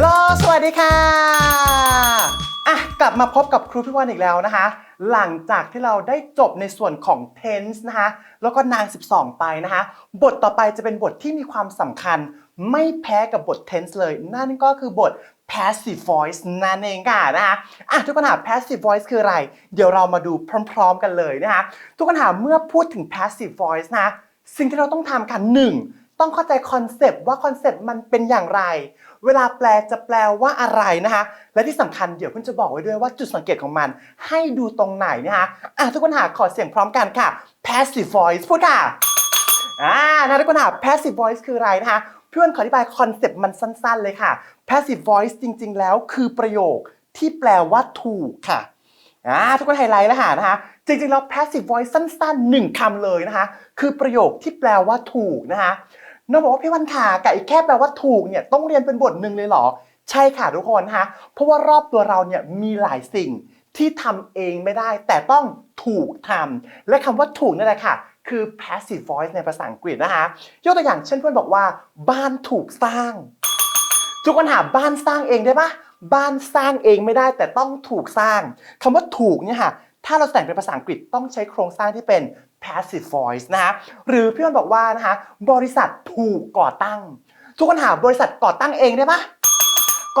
ฮัลโหล สวัสดีค่ะ อะ กลับมาพบกับครูพี่วันอีกแล้วนะคะ หลังจากที่เราได้จบในส่วนของ tense นะคะ แล้วก็นาง 12 ไปนะคะ บทต่อไปจะเป็นบทที่มีความสำคัญ ไม่แพ้กับบท tense เลย นั่นก็คือบท passive voice นั่นเองค่ะนะคะอะทุกคนหา passive voice คืออะไร เดี๋ยวเรามาดูพร้อม ๆ กันเลยนะคะ ทุกคนหาเมื่อพูดถึง passive voice นะ สิ่งที่เราต้องทำค่ะหนึ่ง ต้องเข้าใจคอนเซปต์ว่าคอนเซปต์มันเป็นอย่างไร เวลาแปลจะแปลว่าอะไรนะคะ และที่สำคัญเดี๋ยวเพื่อนจะบอกไว้ด้วยว่าจุดสังเกตของมัน ให้ดูตรงไหนนะคะอะทุกคนหาขอเสียงพร้อมกันค่ะ passive voice พูดค่ะอ่านะทุกคนหา passive voice คืออะไรนะคะเพื่อนขออธิบายคอนเซปต์มันสั้น ๆ เลยค่ะ passive voice จริง ๆ แล้วคือประโยคที่แปลว่าถูกค่ะอ่าทุกคนไฮไลท์แล้วหานะคะ จริงๆแล้ว passive voice สั้นๆหนึ่งคำเลยนะคะ คือประโยคที่แปลว่าถูกนะคะ น้องบอกว่าพี่วันขากับอีแค่แปลว่าถูกเนี่ยต้องเรียนเป็นบทหนึ่งเลยเหรอ ใช่ค่ะทุกคนนะคะเพราะว่ารอบตัวเราเนี่ยมีหลายสิ่งที่ทำเองไม่ได้ แต่ต้องถูกทำและคำว่าถูกนั่นแหละค่ะ คือ passive voice ในภาษาอังกฤษนะคะยกตัวอย่างเช่นเพื่อนบอกว่า บ้านถูกสร้าง ทุกคนหาบ้านสร้างเองได้ปะบ้านสร้างเองไม่ได้แต่ต้องถูกสร้างคำว่าถูกเนี่ยค่ะถ้าเราแต่งเป็นภาษาอังกฤษต้องใช้โครงสร้างที่เป็น passive voice นะคะหรือพี่มันบอกว่านะคะบริษัทถูกก่อตั้ง ทุกคนหาบริษัทก่อตั้งเองได้ปะ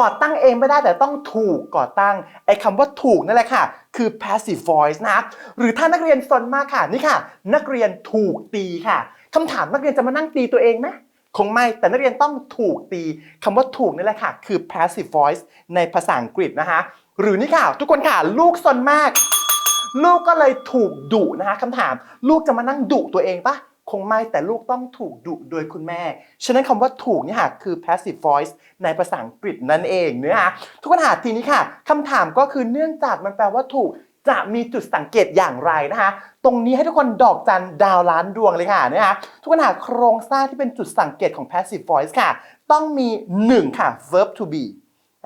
ก่อตั้งเองไม่ได้แต่ต้องถูกก่อตั้งไอ้คำว่าถูกนั่นแหละค่ะ คือ passive voice นะคะหรือถ้านักเรียนสนมากค่ะนี่ค่ะ นักเรียนถูกตีค่ะคำถามนักเรียนจะมานั่งตีตัวเองไหมคงไม่ แต่นักเรียนต้องถูกตีคำว่าถูกนี่แหละค่ะ คือ passive voice ในภาษาอังกฤษนะคะหรือนี่ค่ะ ทุกคนค่ะ ลูกซนมาก ลูกก็เลยถูกดุนะคะคำถาม ลูกจะมานั่งดุตัวเองปะคงไม่แต่ลูกต้องถูกดุโดยคุณแม่ ฉะนั้นคำว่าถูกเนี่ยค่ะคือ passive voice ในภาษาอังกฤษนั่นเองเนื้อหาทุกคนหาทีนี้ค่ะคำถามก็คือเนื่องจากมันแปลว่าถูกจะมีจุดสังเกตอย่างไรนะคะ ตรงนี้ให้ทุกคนดอกจันดาวล้านดวงเลยค่ะนะคะทุกคนหาโครงสร้างที่เป็นจุดสังเกตของ passive voice ค่ะ ต้องมี 1 ค่ะ verb to be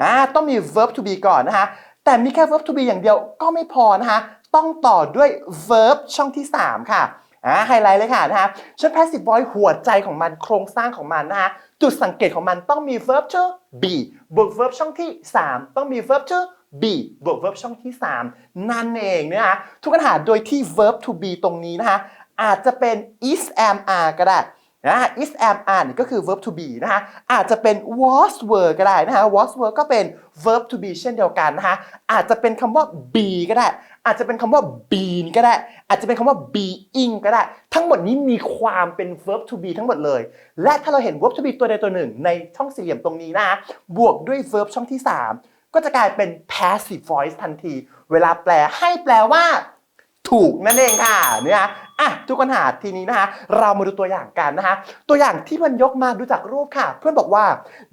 อ่าต้องมี verb to be ก่อนนะคะ แต่มีแค่ verb to be อย่างเดียวก็ไม่พอนะคะ ต้องต่อด้วย verb ช่องที่ 3 ค่ะอ่าไฮไลท์เลยค่ะนะคะฉัน passive voice หัวใจของมันโครงสร้างของมันนะคะจุดสังเกตของมันต้องมี verb to be บวก verb ช่องที่ 3 ต้องมี verb to be บวก verb ช่องที่ 3 นั่นเองนะคะทุกปัญหาโดยที่ verb to be ตรงนี้นะคะอาจจะเป็น is am are ก็ได้นะ is am are นี่ก็คือ verb to be นะคะอาจจะเป็น was were ก็ได้นะคะ was were ก็เป็น verb to be เช่นเดียวกันนะคะอาจจะเป็นคำว่า be ก็ได้ อาจจะเป็นคำว่า been ก็ได้ อาจจะเป็นคำว่า being ก็ได้ ทั้งหมดนี้มีความเป็น verb to be ทั้งหมดเลย และถ้าเราเห็น verb to be ตัวใดตัวหนึ่ง ในช่องสี่เหลี่ยมตรงนี้นะคะบวกด้วย verb ช่องที่ 3 ก็จะกลายเป็น passive voice ทันที เวลาแปลให้แปลว่า ถูกนั่นเองค่ะเนี่ยอะทุกคนหาทีนี้นะคะเรามาดูตัวอย่างกันนะคะตัวอย่างที่มันยกมาดูจากรูปค่ะ เพื่อนบอกว่า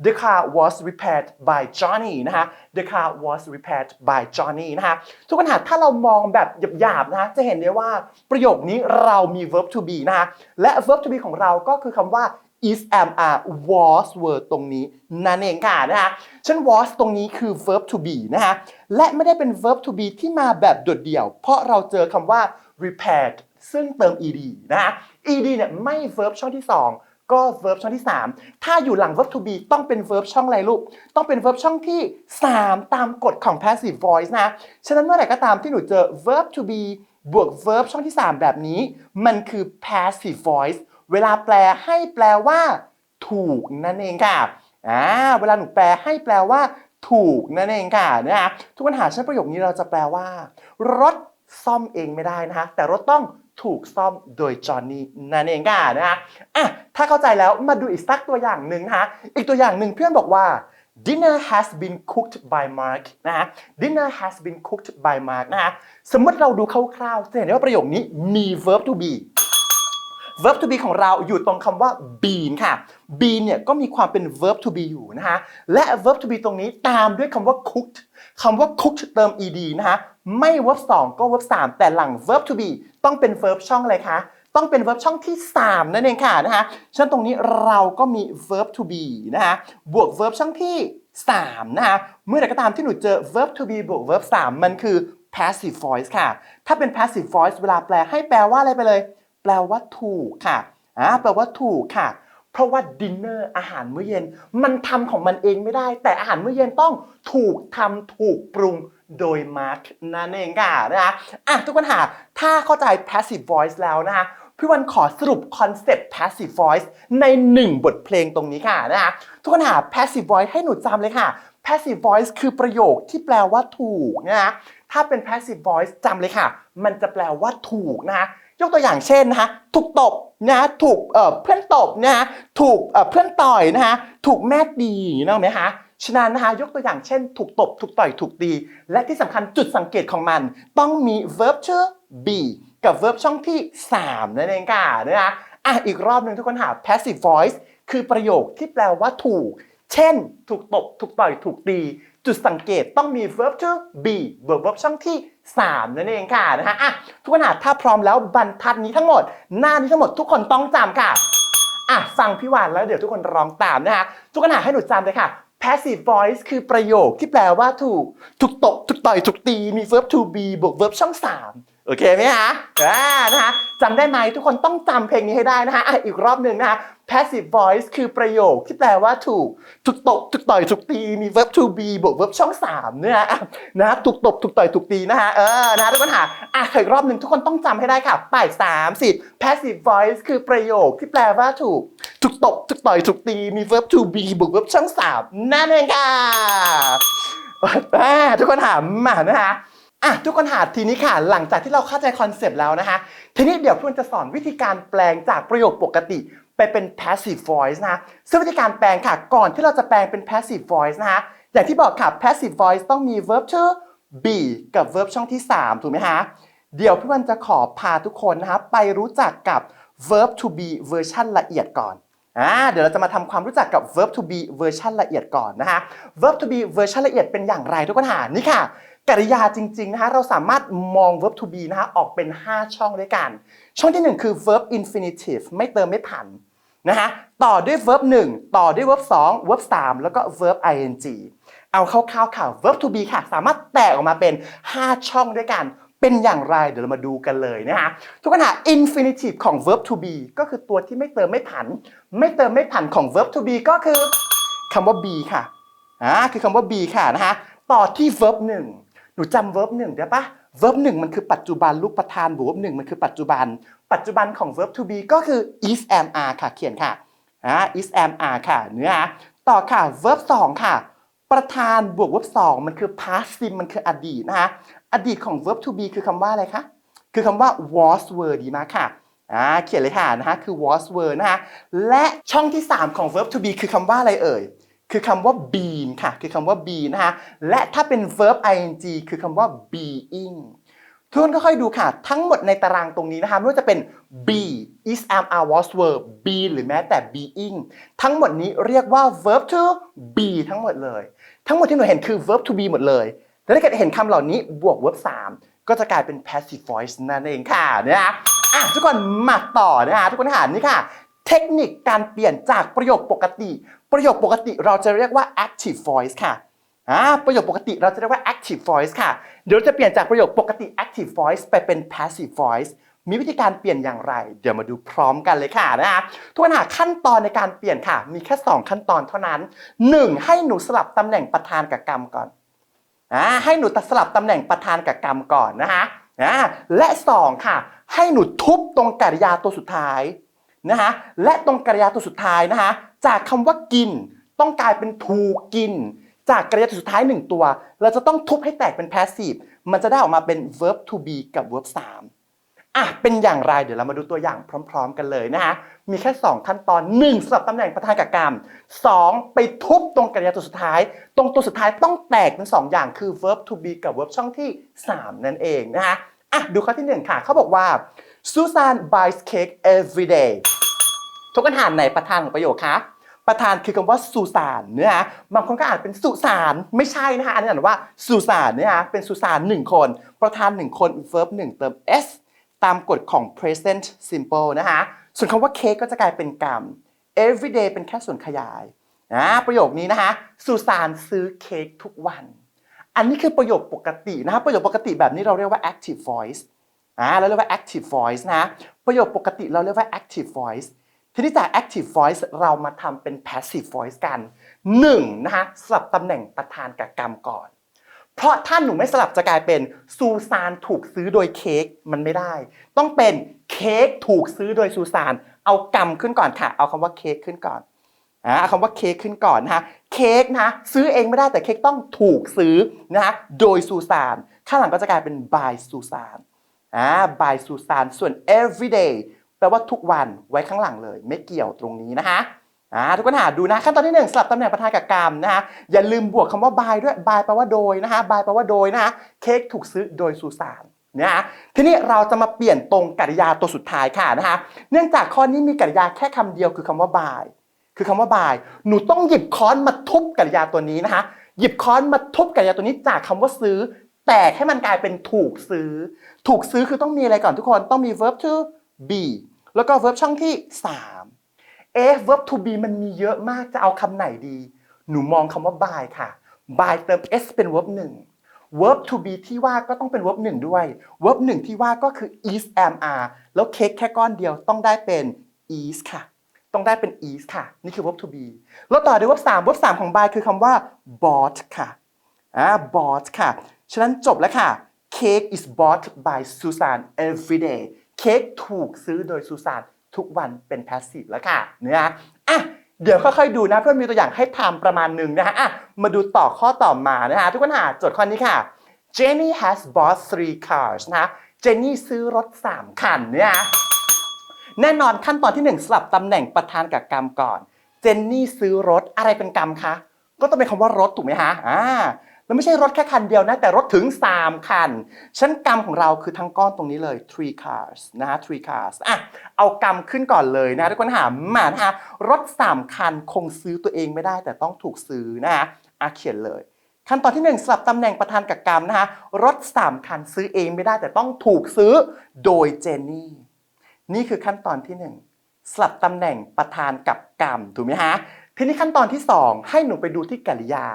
the car was repaired by Johnny นะคะ the car was repaired by Johnny นะคะทุกคนหาถ้าเรามองแบบหยาบๆนะคะจะเห็นได้ว่าประโยคนี้เรามี verb to be นะคะและ verb to be ของเราก็คือคำว่า is am are was were ตรงนี้ นั่นเองค่ะนะคะฉัน was ตรงนี้คือ verb to be นะคะและไม่ได้เป็น verb to be ที่มาแบบโดดเดี่ยว เพราะเราเจอคำว่า repaired ซึ่งเติม ed นะคะ ed เนี่ยไม่ verb ช่องที่ 2 ก็ verb ช่องที่ 3 ถ้าอยู่หลัง verb to be ต้องเป็น verb ช่องอะไรลูก ต้องเป็น verb ช่องที่ 3 ตามกฎของ passive voice นะ ฉะนั้นเมื่อไหร่ก็ตามที่หนูเจอ verb to be บวก verb ช่องที่ 3 แบบนี้ มันคือ passive voice เวลาแปลให้แปลว่า ถูกนั่นเองค่ะอ่าเวลาหนูแปลให้แปลว่าถูกนั่นเองค่ะนะคะทุกปัญหาใช้ประโยคนี้เราจะแปลว่า รถซ่อมเองไม่ได้นะคะแต่รถต้องถูกซ่อมโดยจอห์นนี่นั่นเองค่ะนะคะอะถ้าเข้าใจแล้วมาดูอีกสักตัวอย่างหนึ่งนะคะอีกตัวอย่างหนึ่งเพื่อนบอกว่า dinner has been cooked by Mark นะฮะ dinner has been cooked by Mark นะฮะสมมติเราดูคร่าวๆจะเห็นได้ว่าประโยคนี้มี verb to be verb to be ของเราอยู่ตรงคำว่า been ค่ะ been เนี่ยก็มีความเป็น verb to be อยู่นะฮะและ verb to be ตรงนี้ตามด้วยคำว่า cooked คำว่า cooked เติม ed นะฮะไม่ verb 2 ก็ verb 3 แต่หลัง verb to be ต้องเป็น verb ช่องอะไรคะต้องเป็น verb ช่องที่ 3 นั่นเองค่ะนะฮะฉะนั้นตรงนี้เราก็มี verb to be นะฮะบวก verb ช่องที่ 3 นะฮะเมื่อไหร่ก็ตามที่หนูเจอ verb to be บวก verb 3 มันคือ passive voice ค่ะ ถ้าเป็น passive voice เวลาแปลให้แปลว่าอะไรไปเลย ลว่าถูกค่ะอ่าแปลว่าถูกค่ะ เพราะว่าดินเนอร์อาหารมื้อเย็น มันทำของมันเองไม่ได้ แต่อาหารมื้อเย็นต้องถูกทำถูกปรุงโดยมาร์กนั่นเองค่ะนะคะอะทุกคนหาถ้าเข้าใจ passive voice แล้วนะคะพี่วันขอสรุปคอนเซปต์ passive voice ในหนึ่งบทเพลงตรงนี้ค่ะนะคะทุกคนหา passive voice ให้หนูจำเลยค่ะ passive voice คือประโยคที่แปลว่าถูกนะคะถ้าเป็น passive voice จำเลยค่ะ มันจะแปลว่าถูกนะคะ ยกตัวอย่างเช่นนะคะถูกตบนะถูกเพื่อนตบนะคะถูกเพื่อนต่อยนะคะถูกแม่ตีอย่างนี้นะไหมคะฉะนั้นนะคะยกตัวอย่างเช่น ถูกตบ ถูกต่อยถูกตี และที่สำคัญจุดสังเกตของมัน ต้องมี verb ชื่อ be กับ verb ช่องที่ 3 นั่นเองค่ะนะคะอะอีกรอบหนึ่งทุกคนหา passive voice คือประโยคที่แปลว่าถูก เช่น ถูกตบ ถูกต่อย ถูกตี จุดสังเกตต้องมี verb to be verb verb ช่องที่ 3 นั่นเองค่ะนะฮะอะทุกคนหาถ้าพร้อมแล้วบรรทัดนี้ทั้งหมด หน้านี้ทั้งหมดทุกคนต้องจำค่ะอะฟังพี่วานแล้วเดี๋ยวทุกคนร้องตามนะฮะทุกคนหาให้หนูจำเลยค่ะ passive voice คือประโยคที่แปลว่าถูก ถูกตบถูกต่อย ถูกตี มี verb to be บวก verb ช่อง 3 โอเคไหมฮะอ่านะคะจำได้ไหมทุกคนต้องจำเพลงนี้ให้ได้นะคะอะอีกรอบหนึ่งนะคะ passive voice คือประโยคที่แปลว่าถูกถูกตบถูกต่อยถูกตีมี verb to be บวก verb ช่อง3เนี่ยนะถูกตบถูกต่อยถูกตีนะฮะเออนะทุกคนหาอะอีกรอบหนึ่งทุกคนต้องจำให้ได้ค่ะป้ายสามสิ passive voice คือประโยคที่แปลว่าถูกถูกตบถูกต่อยถูกตีมี verb to be บวก verb ช่อง3นั่นเองค่ะทุกคนหามานะคะอะทุกคนหาทีนี้ค่ะ หลังจากที่เราเข้าใจคอนเซปต์แล้วนะคะ ทีนี้เดี๋ยวเพื่อนจะสอนวิธีการแปลงจากประโยคปกติ ไปเป็น passive voice นะซึ่งวิธีการแปลงค่ะ ก่อนที่เราจะแปลงเป็น passive voice นะคะอย่างที่บอกค่ะ passive voice ต้องมี verb to be กับ verb ช่องที่ 3 ถูกไหมคะเดี๋ยวพี่วันจะขอพาทุกคนนะคะไปรู้จักกับ verb to be เวอร์ชันละเอียดก่อนอ่าเดี๋ยวเราจะมาทำความรู้จักกับ verb to be เวอร์ชันละเอียดก่อนนะคะ verb to be เวอร์ชันละเอียดเป็นอย่างไรทุกคนหานี่ค่ะกริยาจริงๆนะคะเราสามารถมอง verb to be นะคะออกเป็น 5 ช่องด้วยกัน ช่องที่ 1 คือ verb infinitive ไม่เติมไม่ผัน นะคะต่อด้วย verb 1 ต่อด้วย verb 2 verb 3 แล้วก็ verb ing เอาคร่าวๆค่ะ verb to be ค่ะ สามารถแตกออกมาเป็น 5 ช่องด้วยกัน เป็นอย่างไรเดี๋ยวเรามาดูกันเลยนะคะทุกคนหา infinitive ของ verb to be ก็คือตัวที่ไม่เติมไม่ผัน ไม่เติมไม่ผันของ verb to be ก็คือคำว่า be ค่ะอ่าคือคำว่า be ค่ะนะคะต่อที่ verb 1หนูจำ verb 1ได้ปะ เ verb 1มันคือปัจจุบันรูปประธานบวก verb 1มันคือปัจจุบัน ปัจจุบันของ verb to be ก็คือ is am are ค่ะเขียนค่ะอ่า is am are ค่ะเนื้อหาต่อค่ะ verb 2ค่ะ ประธานบวก verb 2มันคือ past sim มันคืออดีตนะคะอดีตของ verb to be คือคำว่าอะไรคะคือคำว่า was were ดีมากค่ะอ่าเขียนเลยค่ะนะคะคือ was were นะคะและช่องที่ 3 ของ verb to be คือคำว่าอะไรเอ่ย คือคำว่า been ค่ะ คือคำว่า be นะคะและถ้าเป็น verb ing คือคำว่า being ทุกคนก็ค่อยดูค่ะ ทั้งหมดในตารางตรงนี้นะคะไม่ว่าจะเป็น be is am are was were be หรือแม้แต่ being ทั้งหมดนี้เรียกว่า verb to be ทั้งหมดเลย ทั้งหมดที่หนูเห็นคือ verb to be หมดเลยแต่ถ้าเกิดเห็นคำเหล่านี้บวก verb 3 ก็จะกลายเป็น passive voice นั่นเองค่ะนะคะอะทุกคนมาต่อนะคะทุกคนหานี่ค่ะ เทคนิคการเปลี่ยนจากประโยคปกติ ประโยคปกติเราจะเรียกว่า active voice ค่ะอ่าประโยคปกติเราจะเรียกว่า active voice ค่ะ เดี๋ยวจะเปลี่ยนจากประโยคปกติ active voice ไปเป็น passive voice มีวิธีการเปลี่ยนอย่างไร เดี๋ยวมาดูพร้อมกันเลยค่ะนะคะทุกคนหาขั้นตอนในการเปลี่ยนค่ะ มีแค่ 2 ขั้นตอนเท่านั้น 1. ให้หนูสลับตำแหน่งประธานกับกรรมก่อนอ่าให้หนูตัดสลับตำแหน่งประธานกับกรรมก่อนนะคะอ่าและ 2 ค่ะ ให้หนูทุบตรงกริยาตัวสุดท้าย นะคะและตรงกริยาตัวสุดท้ายนะคะจากคำว่ากิน ต้องกลายเป็นถูกกิน จากกริยาตัวสุดท้าย1ตัว เราจะต้องทุบให้แตกเป็น passive มันจะได้ออกมาเป็น verb to be กับ verb 3อะเป็นอย่างไรเดี๋ยวเรามาดูตัวอย่างพร้อม ๆ กันเลยนะคะมีแค่ 2 ขั้นตอน 1สำหรับตำแหน่งประธานกับกรรม 2 ไปทุบตรงกริยาตัวสุดท้าย ตรงตัวสุดท้ายต้องแตกเป็น 2 อย่างคือ verb to be กับ verb ช่องที่ 3 นั่นเองนะคะอะดูข้อที่ 1 ค่ะเขาบอกว่า Susan buys cake every day ทุกคนอ่านไหนประธานของประโยคคะประธานคือคำว่าสุสานเนื้อฮะบางคนก็อ่านเป็นสุสานไม่ใช่นะคะอันนี้อ่านว่าสุสานเนี่ยฮะเป็นสุสานหนึ่งคน ประธานหนึ่งคน verb หนึ่งเติม s ตามกฎของ present simple นะคะส่วนคำว่าเค้กก็จะกลายเป็นกรรม everyday เป็นแค่ส่วนขยายนะประโยคนี้นะคะสุสานซื้อเค้กทุกวัน อันนี้คือประโยคปกตินะครับประโยคปกติแบบนี้เราเรียกว่า active voice อ่าเราเรียกว่า active voice นะ ประโยคปกติเราเรียกว่า active voice ทีนี้จาก active voice เรามาทำเป็น passive voice กัน1นะคะสลับตำแหน่งประธานกับกรรมก่อน เพราะถ้าหนูไม่สลับจะกลายเป็นซูซานถูกซื้อโดยเค้กมันไม่ได้ ต้องเป็นเค้กถูกซื้อโดยซูซาน เอากรรมขึ้นก่อนค่ะ เอาคำว่าเค้กขึ้นก่อนอ่าเอาคำว่าเค้กขึ้นก่อนนะคะเค้กนะซื้อเองไม่ได้แต่เค้กต้องถูกซื้อนะคะโดยซูซาน ข้างหลังก็จะกลายเป็น by ซูซาน อ่า by ซูซานส่วน everyday แปลว่าทุกวันไว้ข้างหลังเลย ไม่เกี่ยวตรงนี้นะคะอ่าทุกคนหาดูนะขั้นตอนที่หนึ่งสลับตำแหน่งประธานกับกรรมนะคะอย่าลืมบวกคำว่า by ด้วย by แปลว่าโดยนะคะ by แปลว่าโดยนะคะเค้กถูกซื้อโดยซูซานนะคะทีนี้เราจะมาเปลี่ยนตรงกริยาตัวสุดท้ายค่ะนะคะเนื่องจากข้อนี้มีกริยาแค่คำเดียวคือคำว่า by คือคำว่า by หนูต้องหยิบค้อนมาทุบกริยาตัวนี้นะคะ หยิบค้อนมาทุบกริยาตัวนี้จากคำว่าซื้อ แตกให้มันกลายเป็นถูกซื้อ ถูกซื้อคือต้องมีอะไรก่อนทุกคนต้องมี verb to be แล้วก็ verb ช่องที่ 3 เอ๊ะ verb to be มันมีเยอะมากจะเอาคำไหนดี หนูมองคำว่า by ค่ะ by เติม s เป็น verb 1 verb to be ที่ว่าก็ต้องเป็น verb 1ด้วย verb 1ที่ว่าก็คือ is am are แล้วเค้กแค่ก้อนเดียวต้องได้เป็น is ค่ะ ต้องได้เป็น is ค่ะ นี่คือ verb to be แล้วต่อด้วย verb 3 verb 3 ของ by คือคำว่า bought ค่ะอ่า bought ค่ะ ฉะนั้นจบแล้วค่ะ cake is bought by Susan every day เค้กถูกซื้อโดยซูซานทุกวันเป็น passive แล้วค่ะเนื้ออะเดี๋ยวค่อยๆดูนะเพื่อนมีตัวอย่างให้ทำประมาณหนึ่งนะฮะอะมาดูต่อข้อต่อมานะฮะทุกคนหาโจทย์ข้อนี้ค่ะ Jenny has bought three cars นะเจนนี่ซื้อรถ 3 คันเนี่ยแน่นอนขั้นตอนที่ 1 สลับตำแหน่งประธานกับกรรมก่อน เจนนี่ซื้อรถอะไรเป็นกรรมคะ ก็ต้องเป็นคำว่ารถถูกไหมฮะอ่า แล้วไม่ใช่รถแค่คันเดียวนะ แต่รถถึง 3 คัน ชั้นกรรมของเราคือทั้งก้อนตรงนี้เลย three cars นะฮะ three cars อะเอากรรมขึ้นก่อนเลยนะทุกคนหามานะฮะรถ 3 คันคงซื้อตัวเองไม่ได้แต่ต้องถูกซื้อนะฮะอะเขียนเลย ขั้นตอนที่ 1สลับตำแหน่งประธานกับกรรมนะฮะรถ 3 คันซื้อเองไม่ได้แต่ต้องถูกซื้อโดยเจนนี่นี่คือขั้นตอนที่ 1 สลับตำแหน่งประธานกับกรรมถูกไหมฮะทีนี้ขั้นตอนที่ 2 ให้หนูไปดูที่กริยา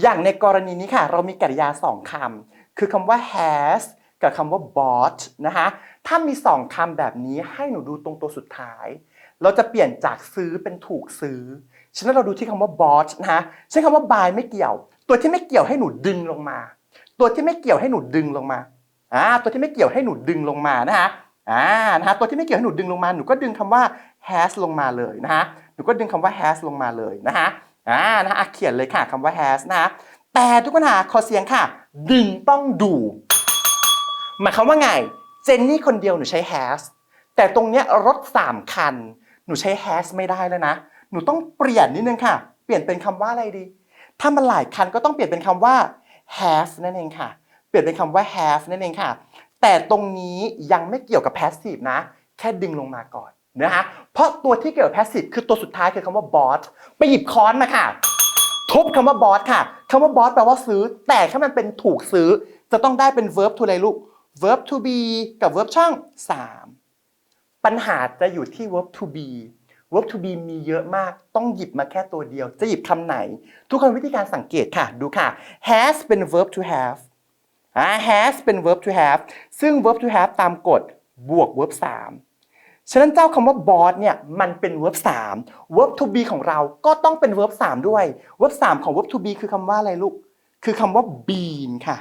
อย่างในกรณีนี้ค่ะ เรามีกริยา 2คำคือคำว่า has กับคำว่า bought นะคะถ้ามี 2คำแบบนี้ให้หนูดูตรงตัวสุดท้าย เราจะเปลี่ยนจากซื้อเป็นถูกซื้อ ฉะนั้นเราดูที่คำว่า bought นะฮะใช้คำว่า buy ไม่เกี่ยว ตัวที่ไม่เกี่ยวให้หนูดึงลงมา ตัวที่ไม่เกี่ยวให้หนูดึงลงมาอ่าตัวที่ไม่เกี่ยวให้หนูดึงลงมานะฮะอ่านะฮะตัวที่ไม่เกี่ยวให้หนูดึงลงมาหนูก็ดึงคำว่า has ลงมาเลยนะฮะหนูก็ดึงคำว่า has ลงมาเลยนะฮะ อ่านะเขียนเลยค่ะคำว่า has นะฮะแต่ทุกคนหาขอเสียงค่ะ ดึงต้องดู หมายความว่าไง เจนนี่คนเดียวหนูใช้ has แต่ตรงเนี้ยรถ3คัน หนูใช้ has ไม่ได้แล้วนะ หนูต้องเปลี่ยนนิดนึงค่ะ เปลี่ยนเป็นคำว่าอะไรดี ถ้ามันหลายคันก็ต้องเปลี่ยนเป็นคำว่า have นั่นเองค่ะ เปลี่ยนเป็นคำว่า have นั่นเองค่ะ แต่ตรงนี้ยังไม่เกี่ยวกับ passive นะ แค่ดึงลงมาก่อน นะฮะเพราะตัวที่เกี่ยวกับ passive คือตัวสุดท้ายคือคำว่า bought ไปหยิบค้อนมาค่ะ ทุบคำว่า bought ค่ะคำว่า bought แปลว่าซื้อ แต่ถ้ามันเป็นถูกซื้อ จะต้องได้เป็น verb to อะไรลูก verb to be กับ verb ช่อง 3 ปัญหาจะอยู่ที่ verb to be verb to be มีเยอะมาก ต้องหยิบมาแค่ตัวเดียว จะหยิบคำไหน ทุกคนวิธีการสังเกตค่ะ ดูค่ะ has เป็น verb to have อ่า has เป็น verb to have ซึ่ง verb to have ตามกฎบวก verb 3 ฉะนั้นเจ้าคำว่า bought เนี่ยมันเป็น verb 3 verb to be ของเราก็ต้องเป็น verb 3 ด้วย verb 3 ของ verb to be คือคำว่าอะไรลูก คือคำว่า been ค่ะ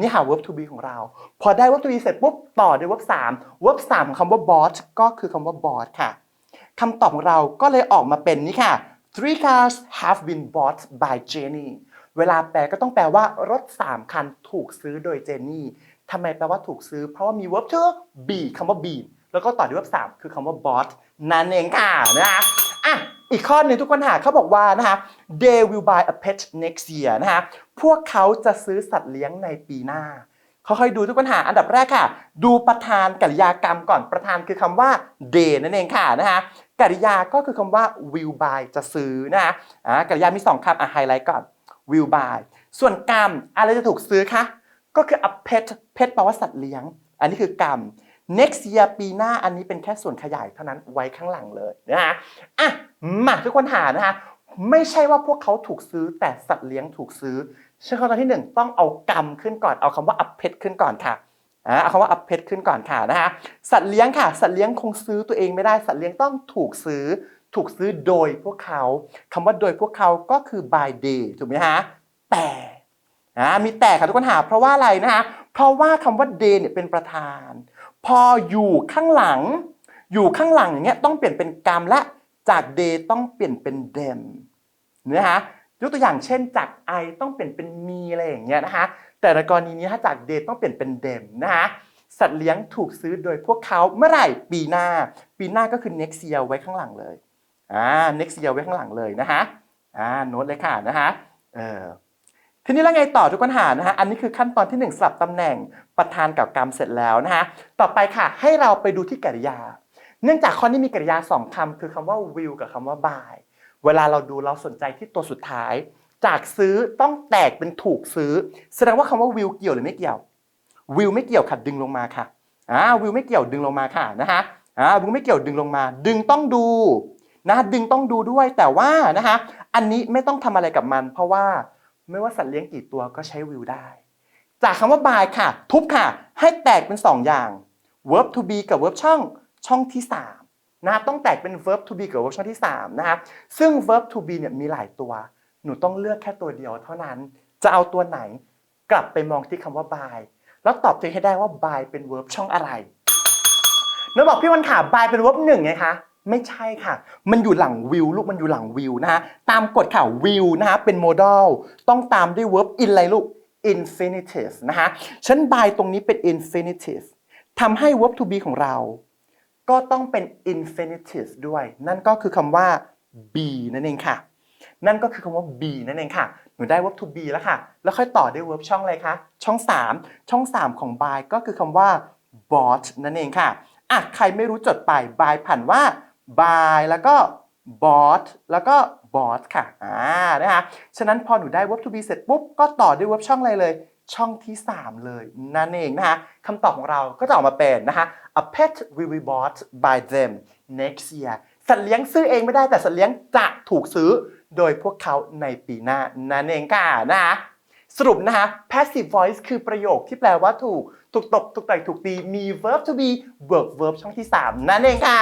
นี่ค่ะ verb to be ของเรา พอได้ verb to be เสร็จปุ๊บต่อด้วย verb 3 verb 3ของคำว่า bought ก็คือคำว่า bought ค่ะคำตอบของเราก็เลยออกมาเป็นนี่ค่ะ three cars have been bought by Jenny เวลาแปลก็ต้องแปลว่ารถ 3 คันถูกซื้อโดยเจนนี่ทำไมแปลว่าถูกซื้อ เพราะว่ามี verb to be คำว่า be แล้วก็ต่อด้วย verb 3คือคำว่า bot นั่นเองค่ะนะคะอะอีกข้อหนึ่งทุกคนหาเขาบอกว่านะคะ they will buy a pet next year นะคะพวกเขาจะซื้อสัตว์เลี้ยงในปีหน้าเขาค่อยดูทุกปัญหาอันดับแรกค่ะ ดูประธานกริยากรรมก่อนประธานคือคำว่า day นั่นเองค่ะนะคะกริยาก็คือคำว่า will buy จะซื้อนะคะอ่ากริยามี2คำอะไฮไลท์ก่อน will buy ส่วนกรรมอะไรจะถูกซื้อคะก็คือ a pet pet แปลว่าสัตว์เลี้ยง อันนี้คือกรรม next year ปีหน้าอันนี้เป็นแค่ส่วนขยายเท่านั้นไว้ข้างหลังเลยนะคะอะมาทุกคนหานะคะไม่ใช่ว่าพวกเขาถูกซื้อแต่สัตว์เลี้ยงถูกซื้อเชื่อข้อตอนที่หนึ่งต้องเอากรรมขึ้นก่อนเอาคำว่า a pet ขึ้นก่อนค่ะอ่าเอาคำว่า a pet ขึ้นก่อนค่ะนะฮะสัตว์เลี้ยงค่ะ สัตว์เลี้ยงคงซื้อตัวเองไม่ได้สัตว์เลี้ยงต้องถูกซื้อถูกซื้อโดยพวกเขาคำว่าโดยพวกเขาก็คือ by day ถูกไหมฮะแต่อ่ามีแต่ค่ะทุกคนหาเพราะว่าอะไรนะฮะเพราะว่าคำว่า day เนี่ยเป็นประธาน พออยู่ข้างหลัง อยู่ข้างหลังอย่างเงี้ยต้องเปลี่ยนเป็นกรรมและจาก day ต้องเปลี่ยนเป็น them นะฮะยกตัวอย่างเช่นจาก I ต้องเปลี่ยนเป็น me อะไรอย่างเงี้ยนะคะแต่ในกรณีนี้ถ้าจาก day ต้องเปลี่ยนเป็น them นะฮะสัตว์เลี้ยงถูกซื้อโดยพวกเขาเมื่อไหร่ปีหน้า ปีหน้าก็คือ next year ไว้ข้างหลังเลยอ่า next year ไว้ข้างหลังเลยนะฮะอ่าโน้ตเลยค่ะนะฮะเออ ทีนี้แล้วไงต่อทุกคนหานะฮะ อันนี้คือขั้นตอนที่ 1สลับตำแหน่งประธานกับกรรมเสร็จแล้วนะฮะ ต่อไปค่ะ ให้เราไปดูที่กริยา เนื่องจากข้อนี้มีกริยาสองคำคือคำว่า will กับคำว่า buy เวลาเราดูเราสนใจที่ตัวสุดท้าย จากซื้อต้องแตกเป็นถูกซื้อ แสดงว่าคำว่า will เกี่ยวหรือไม่เกี่ยว will ไม่เกี่ยวค่ะดึงลงมาค่ะ อ่า will ไม่เกี่ยวดึงลงมาค่ะนะฮะ อ่า will ไม่เกี่ยวดึงลงมา ดึงต้องดูนะดึงต้องดูด้วยแต่ว่านะฮะอันนี้ไม่ต้องทำอะไรกับมัน เพราะว่า ไม่ว่าสัตว์เลี้ยงกี่ตัวก็ใช้ will ได้ จากคำว่า by ค่ะ ทุบค่ะ ให้แตกเป็น 2 อย่าง verb to be กับ verb ช่องช่องที่ 3 นะต้องแตกเป็น verb to be กับ verb ช่องที่ 3 นะฮะซึ่ง verb to be เนี่ยมีหลายตัว หนูต้องเลือกแค่ตัวเดียวเท่านั้น จะเอาตัวไหนกลับไปมองที่คำว่า by แล้วตอบตัวเองให้ได้ว่า by เป็น verb ช่องอะไรน้องบอกพี่วันขา by เป็น verb หนึ่งไงคะ ไม่ใช่ค่ะ มันอยู่หลัง will ลูกมันอยู่หลัง will นะฮะ ตามกฎค่ะ will นะฮะเป็น modal ต้องตามด้วย verb in อะไรลูก infinitive นะฮะฉัน by ตรงนี้เป็น infinitive ทำให้ verb to be ของเรา ก็ต้องเป็น infinitive ด้วย นั่นก็คือคำว่า be นั่นเองค่ะ นั่นก็คือคำว่า be นั่นเองค่ะ หนูได้ verb to be แล้วค่ะ แล้วค่อยต่อด้วย verb ช่องอะไรคะ ช่อง 3 ช่อง 3 ของ by ก็คือคำว่า bought นั่นเองค่ะอะใครไม่รู้จดไป by ผ่านว่า by แล้วก็ bought แล้วก็ bought ค่ะอ่านะคะฉะนั้นพอหนูได้ verb to be เสร็จปุ๊บ ก็ต่อด้วย verb ช่องอะไรเลย ช่องที่ 3 เลยนั่นเองนะคะคำตอบของเราก็จะออกมาเป็นนะคะ a pet will be bought by them next year สัตว์เลี้ยงซื้อเองไม่ได้แต่สัตว์เลี้ยงจะถูกซื้อโดยพวกเขาในปีหน้านั่นเองค่ะนะคะ สรุปนะคะ passive voice คือประโยคที่แปลว่าถูก ถูกตบ ถูกต่งถูกตี มี verb to be verb verb ช่องที่ 3 นั่นเองค่ะ